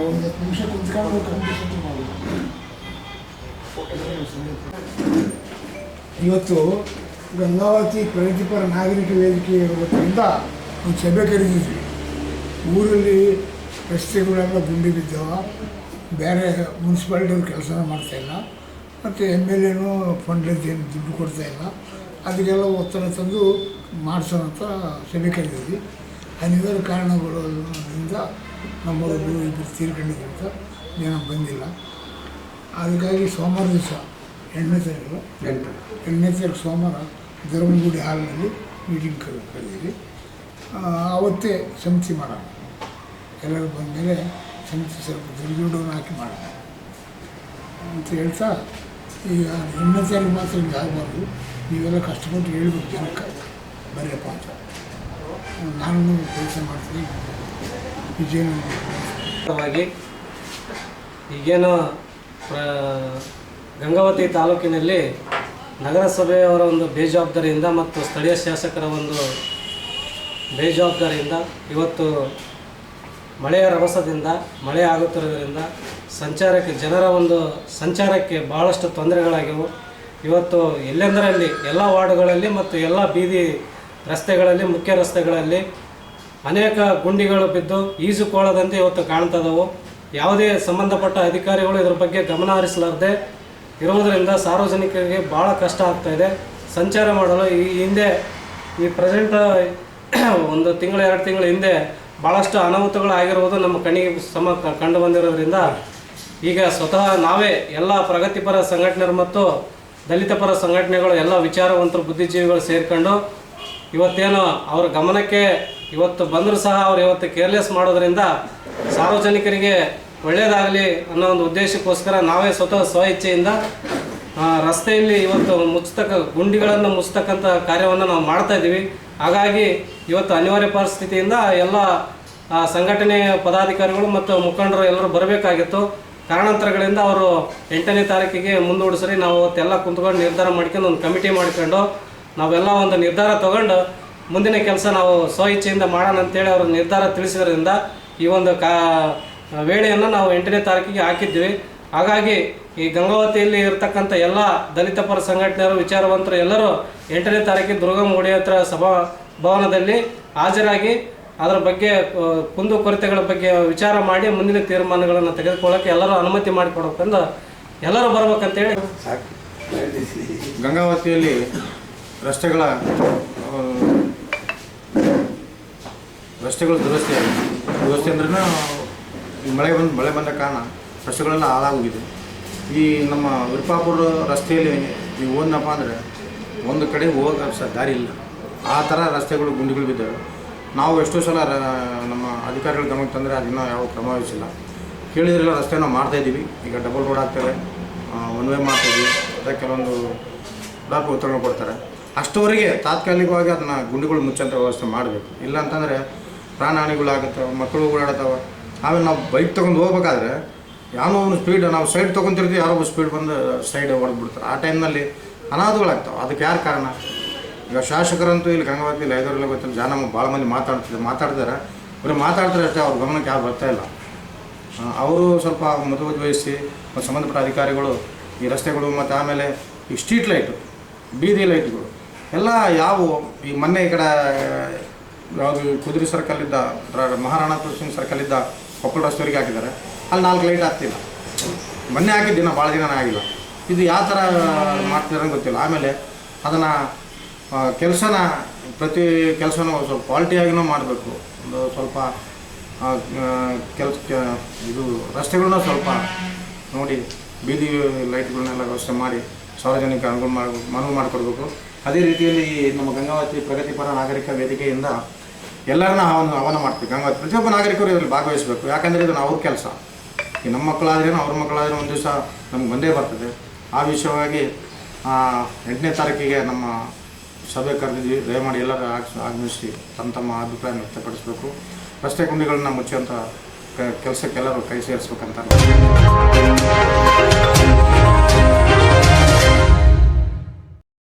ಒಂದು ಹತ್ತು ನಿಮಿಷ ಕುತ್ಕೊಂಡು ಕಂಪ್ಲೀಟ್ ಮಾಡೋದು ಇವತ್ತು ಗಂಗಾವತಿ ಪ್ರಗತಿಪರ ನಾಗರಿಕ ವೇದಿಕೆ ಇರೋದ್ರಿಂದ ಒಂದು ಸಭೆ ಕರೆದಿದ್ವಿ. ಊರಲ್ಲಿ ರಸ್ತೆಗಳೆಲ್ಲ ಗುಂಡಿ ಬಿದ್ದವ, ಬೇರೆ ಮುನ್ಸಿಪಾಲ್ಟಿಯವ್ರು ಕೆಲಸ ಮಾಡ್ತಾಯಿಲ್ಲ ಮತ್ತು ಎಂ ಎಲ್ ಎನೂ ಫಂಡ್ಲಿಂದ ಏನು ದುಡ್ಡು ಕೊಡ್ತಾಯಿಲ್ಲ ಅದಕ್ಕೆಲ್ಲ ಒತ್ತಡ ತಂದು ಮಾಡಿಸೋಣ ಅಂತ ಸಭೆ ಕರೆದಿದ್ವಿ. ಅನಿವಾರ್ಯ ಕಾರಣಗಳಿಂದ ನಮ್ಮವರು ಇಬ್ಬರು ಅಂತ ಜನ ಬಂದಿಲ್ಲ. ಅದಕ್ಕಾಗಿ ಸೋಮವಾರ ದಿವಸ ಎಂಟನೇ ತಾರೀಕು ಎಂಟನೇ ತಾರೀಕು ಸೋಮವಾರ ಧರ್ಮಗುಡಿ ಹಾಲ್ನಲ್ಲಿ ಮೀಟಿಂಗ್ ಕರೆ ಕರೆದಿದ್ವಿ. ಆವತ್ತೇ ಸಮಿತಿ ಮಾಡೋಣ. ಎಲ್ಲರೂ ಬಂದಮೇಲೆ ಸಮಿತಿ ಸ್ವಲ್ಪ ದುಡ್ಡು ದುಡ್ಡನ್ನು ಹಾಕಿ ಮಾಡೋಣ ಅಂತ ಹೇಳ್ತಾ ಈಗ ತಾರೀಕು ಮಾತ್ರ ಹಿಂಗೆ ಆಗಬಾರ್ದು. ನೀವೆಲ್ಲ ಕಷ್ಟಪಟ್ಟು ಹೇಳ್ಬೇಕು ಜನಕ್ಕೆ. ಬರೆಯಪ್ಪ ಅಂತ. ನಾನು ಕೆಲಸ ಮಾಡ್ತೀನಿ. ವಿಜಯನ ಈಗೇನು ಪ್ರ, ಗಂಗಾವತಿ ತಾಲೂಕಿನಲ್ಲಿ ನಗರಸಭೆಯವರ ಒಂದು ಬೇಜವಾಬ್ದಾರಿಯಿಂದ ಮತ್ತು ಸ್ಥಳೀಯ ಶಾಸಕರ ಒಂದು ಬೇಜವಾಬ್ದಾರಿಯಿಂದ ಇವತ್ತು ಮಳೆಯ ರಭಸದಿಂದ, ಮಳೆ ಆಗುತ್ತಿರೋದ್ರಿಂದ ಸಂಚಾರಕ್ಕೆ ಜನರ ಒಂದು ಸಂಚಾರಕ್ಕೆ ಭಾಳಷ್ಟು ತೊಂದರೆಗಳಾಗಿವೆ. ಇವತ್ತು ಎಲ್ಲೆಂದರಲ್ಲಿ ಎಲ್ಲ ವಾರ್ಡುಗಳಲ್ಲಿ ಮತ್ತು ಎಲ್ಲ ಬೀದಿ ರಸ್ತೆಗಳಲ್ಲಿ, ಮುಖ್ಯ ರಸ್ತೆಗಳಲ್ಲಿ ಅನೇಕ ಗುಂಡಿಗಳು ಬಿದ್ದು ಈಜುಕೊಳ್ಳದಂತೆ ಇವತ್ತು ಕಾಣ್ತದವು. ಯಾವುದೇ ಸಂಬಂಧಪಟ್ಟ ಅಧಿಕಾರಿಗಳು ಇದರ ಬಗ್ಗೆ ಗಮನ ಹರಿಸಲಾರದೆ ಇರುವುದರಿಂದ ಸಾರ್ವಜನಿಕರಿಗೆ ಭಾಳ ಕಷ್ಟ ಆಗ್ತಾ ಇದೆ. ಸಂಚಾರ ಮಾಡಲು ಈ ಹಿಂದೆ, ಈ ಪ್ರೆಸೆಂಟ್ ಒಂದು ತಿಂಗಳು, ಎರಡು ತಿಂಗಳ ಹಿಂದೆ ಭಾಳಷ್ಟು ಅನಾಹುತಗಳು ಆಗಿರುವುದು ನಮ್ಮ ಕಣ್ಣಿಗೆ ಸಮ ಕಂಡು ಬಂದಿರೋದ್ರಿಂದ ಈಗ ಸ್ವತಃ ನಾವೇ ಎಲ್ಲ ಪ್ರಗತಿಪರ ಸಂಘಟನೆಗಳು ಮತ್ತು ದಲಿತ ಪರ ಸಂಘಟನೆಗಳು ಎಲ್ಲ ವಿಚಾರವಂತರು ಬುದ್ಧಿಜೀವಿಗಳು ಸೇರಿಕೊಂಡು ಇವತ್ತೇನು ಅವರ ಗಮನಕ್ಕೆ ಇವತ್ತು ಬಂದರೂ ಸಹ ಅವ್ರು ಇವತ್ತು ಕೇರ್ಲೆಸ್ ಮಾಡೋದ್ರಿಂದ ಸಾರ್ವಜನಿಕರಿಗೆ ಒಳ್ಳೆಯದಾಗಲಿ ಅನ್ನೋ ಒಂದು ಉದ್ದೇಶಕ್ಕೋಸ್ಕರ ನಾವೇ ಸ್ವತಃ ಸ್ವ ಇಚ್ಛೆಯಿಂದ ರಸ್ತೆಯಲ್ಲಿ ಇವತ್ತು ಮುಚ್ಚತಕ್ಕ ಗುಂಡಿಗಳನ್ನು ಮುಚ್ಚತಕ್ಕಂಥ ಕಾರ್ಯವನ್ನು ನಾವು ಮಾಡ್ತಾ ಇದ್ದೀವಿ. ಹಾಗಾಗಿ ಇವತ್ತು ಅನಿವಾರ್ಯ ಪರಿಸ್ಥಿತಿಯಿಂದ ಎಲ್ಲ ಆ, ಸಂಘಟನೆ ಪದಾಧಿಕಾರಿಗಳು ಮತ್ತು ಮುಖಂಡರು ಎಲ್ಲರೂ ಬರಬೇಕಾಗಿತ್ತು. ಕಾರಣಾಂತರಗಳಿಂದ ಅವರು ಎಂಟನೇ ತಾರೀಕಿಗೆ ಮುಂದೂಡಿಸ್ರಿ. ನಾವು ಅವತ್ತೆಲ್ಲ ಕುಂತ್ಕೊಂಡು ನಿರ್ಧಾರ ಮಾಡ್ಕೊಂಡು ಒಂದು ಕಮಿಟಿ ಮಾಡ್ಕೊಂಡು ನಾವೆಲ್ಲ ಒಂದು ನಿರ್ಧಾರ ತಗೊಂಡು ಮುಂದಿನ ಕೆಲಸ ನಾವು ಸ್ವ ಇಚ್ಛೆಯಿಂದ ಮಾಡೋಣ ಅಂತೇಳಿ ಅವರು ನಿರ್ಧಾರ ತಿಳಿಸಿದ್ರಿಂದ ಈ ಒಂದು ಕಾ ವೇಳೆಯನ್ನು ನಾವು ಎಂಟನೇ ತಾರೀಕಿಗೆ ಹಾಕಿದ್ವಿ. ಹಾಗಾಗಿ ಈ ಗಂಗಾವತಿಯಲ್ಲಿ ಇರತಕ್ಕಂಥ ಎಲ್ಲ ದಲಿತ ಪರ ಸಂಘಟನೆಯರು ವಿಚಾರವಂತರು ಎಲ್ಲರೂ ಎಂಟನೇ ತಾರೀಕಿಗೆ ದುರ್ಗಮ್ಮ ಗುಡಿ ಸಭಾ ಭವನದಲ್ಲಿ ಹಾಜರಾಗಿ ಅದರ ಬಗ್ಗೆ ಕುಂದು ಕೊರತೆಗಳ ಬಗ್ಗೆ ವಿಚಾರ ಮಾಡಿ ಮುಂದಿನ ತೀರ್ಮಾನಗಳನ್ನು ತೆಗೆದುಕೊಳ್ಳೋಕೆ ಎಲ್ಲರೂ ಅನುಮತಿ ಮಾಡಿಕೊಡ್ಬೇಕಂದು ಎಲ್ಲರೂ ಬರ್ಬೇಕಂತೇಳಿ. ಗಂಗಾವತಿಯಲ್ಲಿ ರಸ್ತೆಗಳ ರಸ್ತೆಗಳು ದುರಸ್ತಿ ಆಗಿದೆ. ದುರಸ್ತಿ ಅಂದ್ರೆ ಈ ಮಳೆ ಬಂದು ಮಳೆ ಬಂದ ಕಾರಣ ರಸ್ತೆಗಳೆಲ್ಲ ಹಾಳಾಗೋಗಿದೆ. ಈ ನಮ್ಮ ವಿರ್ಪಾಪುರ ರಸ್ತೆಯಲ್ಲಿ ನೀವು ಹೋದ್ನಪ್ಪ ಅಂದರೆ ಒಂದು ಕಡೆ ಹೋಗಕ್ಕೆ ದಾರಿ ಇಲ್ಲ ಆ ಥರ ರಸ್ತೆಗಳು ಗುಂಡಿಗಳು ಬಿದ್ದಾವೆ. ನಾವು ಎಷ್ಟೋ ಸಲ ನಮ್ಮ ಅಧಿಕಾರಿಗಳ ಗಮನಕ್ಕೆ ತಂದರೆ ಅದನ್ನ ಯಾವ ಕ್ರಮ ವಹಿಸಿಲ್ಲ ಕೇಳಿದ್ರೆಲ್ಲ ರಸ್ತೆ ನಾವು ಮಾಡ್ತಾಯಿದ್ದೀವಿ ಈಗ ಡಬಲ್ ರೋಡ್ ಆಗ್ತದೆ ಒನ್ ವೇ ಮಾಡ್ತಾಯಿದ್ದೀವಿ ಅದಕ್ಕೆ ಕೆಲವೊಂದು ಬ್ಲಾಕ್ ಉತ್ತರಗಳು ಕೊಡ್ತಾರೆ. ಅಷ್ಟವರೆಗೆ ತಾತ್ಕಾಲಿಕವಾಗಿ ಅದನ್ನ ಗುಂಡಿಗಳು ಮುಚ್ಚಂತ ವ್ಯವಸ್ಥೆ ಮಾಡಬೇಕು. ಇಲ್ಲ ಅಂತಂದರೆ ಪ್ರಾಣಹಾನಿಗಳಾಗುತ್ತವೆ, ಮಕ್ಕಳು ಓಡಾಡ್ತಾವೆ ಆಮೇಲೆ ನಾವು ಬೈಕ್ ತೊಗೊಂಡು ಹೋಗ್ಬೇಕಾದ್ರೆ ಯಾವನೋ ಒಂದು ಸ್ಪೀಡ್ ನಾವು ಸೈಡ್ ತೊಗೊಂತಿರ್ತೀವಿ, ಯಾರೋ ಒಬ್ಬ ಸ್ಪೀಡ್ ಬಂದು ಸೈಡ್ ಹೊಡೆದ್ಬಿಡ್ತಾರೆ. ಆ ಟೈಮ್ನಲ್ಲಿ ಅನಾಹುತಗಳಾಗ್ತಾವೆ. ಅದಕ್ಕೆ ಯಾರು ಕಾರಣ? ಈಗ ಶಾಸಕರಂತೂ ಇಲ್ಲಿ ಗಂಗಾವತಿಯಲ್ಲಿ ಐದವರೆಲ್ಲ ಗೊತ್ತಿಲ್ಲ. ಜನ ಭಾಳ ಮಂದಿ ಮಾತಾಡ್ತಿದ್ದಾರೆ ಮಾತಾಡ್ತಾರೆ ಬರೀ ಮಾತಾಡ್ತಾರೆ ಅಷ್ಟೇ, ಅವ್ರ ಗಮನಕ್ಕೆ ಯಾರು ಬರ್ತಾ ಇಲ್ಲ. ಅವರು ಸ್ವಲ್ಪ ಮದುವೆ ವಹಿಸಿ ಮತ್ತು ಸಂಬಂಧಪಟ್ಟ ಅಧಿಕಾರಿಗಳು ಈ ರಸ್ತೆಗಳು ಮತ್ತು ಆಮೇಲೆ ಈ ಸ್ಟ್ರೀಟ್ ಲೈಟು ಬೀದಿ ಲೈಟ್ಗಳು ಎಲ್ಲ ಯಾವ ಈ ಮೊನ್ನೆ ಈ ಕಡೆ, ಯಾವುದು ಕುದುರೆ ಸರ್ಕಲ್ಲಿದ್ದ ರ- ಮಹಾರಾಣಾ ಸರ್ಕಲ್ ಸರ್ಕಲಿದ್ದ ಕೊಪ್ಪಳ ರಸ್ತೆವರೆಗೆ ಹಾಕಿದ್ದಾರೆ. ಅಲ್ಲಿ ನಾಲ್ಕು ಲೈಟ್ ಆಗ್ತಿಲ್ಲ. ಮೊನ್ನೆ ಹಾಕಿದ್ದಿನ ಭಾಳ ದಿನ ಆಗಿಲ್ಲ. ಇದು ಯಾವ ಥರ ಮಾಡ್ತಿದ್ದಾರೆ ಗೊತ್ತಿಲ್ಲ. ಆಮೇಲೆ ಅದನ್ನು ಕೆಲಸನ, ಪ್ರತಿ ಕೆಲಸನ ಸ್ವಲ್ಪ ಕ್ವಾಲಿಟಿಯಾಗಿನೂ ಮಾಡಬೇಕು. ಒಂದು ಸ್ವಲ್ಪ ಕೆಲಸ ಇದು ರಸ್ತೆಗಳನ್ನ ಸ್ವಲ್ಪ ನೋಡಿ, ಬೀದಿ ಲೈಟ್ಗಳನ್ನೆಲ್ಲ ವ್ಯವಸ್ಥೆ ಮಾಡಿ, ಸಾರ್ವಜನಿಕ ಅನುಗುಣ ಮಾಡಿ, ಮನವಿ ಮಾಡಿಕೊಡ್ಬೇಕು. ಅದೇ ರೀತಿಯಲ್ಲಿ ನಮ್ಮ ಗಂಗಾವತಿ ಪ್ರಗತಿಪರ ನಾಗರಿಕ ವೇದಿಕೆಯಿಂದ ಎಲ್ಲರನ್ನ ಆಹ್ವಾನ ಆಹ್ವಾನ ಮಾಡ್ತೀವಿ. ಗಂಗಾವತಿ ಪ್ರತಿಯೊಬ್ಬ ನಾಗರಿಕರು ಇದರಲ್ಲಿ ಭಾಗವಹಿಸಬೇಕು. ಯಾಕಂದರೆ ಇದು ಅವ್ರ ಕೆಲಸ. ಈ ನಮ್ಮ ಮಕ್ಕಳಾದ್ರೇನು, ಅವ್ರ ಮಕ್ಕಳಾದ್ರೂ ಒಂದು ದಿವಸ ನಮ್ಗೆ ಬಂದೇ ಬರ್ತದೆ. ಆ ವಿಷಯವಾಗಿ ಎಂಟನೇ ತಾರೀಕಿಗೆ ನಮ್ಮ ಸಭೆ ಕರೆದಿದ್ವಿ. ದಯಮಾಡಿ ಎಲ್ಲರ ಆಗ್, ಆಗಮಿಸಿ ತಮ್ಮ ತಮ್ಮ ಅಭಿಪ್ರಾಯ ವ್ಯಕ್ತಪಡಿಸಬೇಕು. ರಸ್ತೆ ಗುಂಡಿಗಳನ್ನ ಮುಚ್ಚುವಂಥ ಕೆಲಸಕ್ಕೆಲ್ಲರೂ ಕೈ ಸೇರಿಸ್ಬೇಕಂತ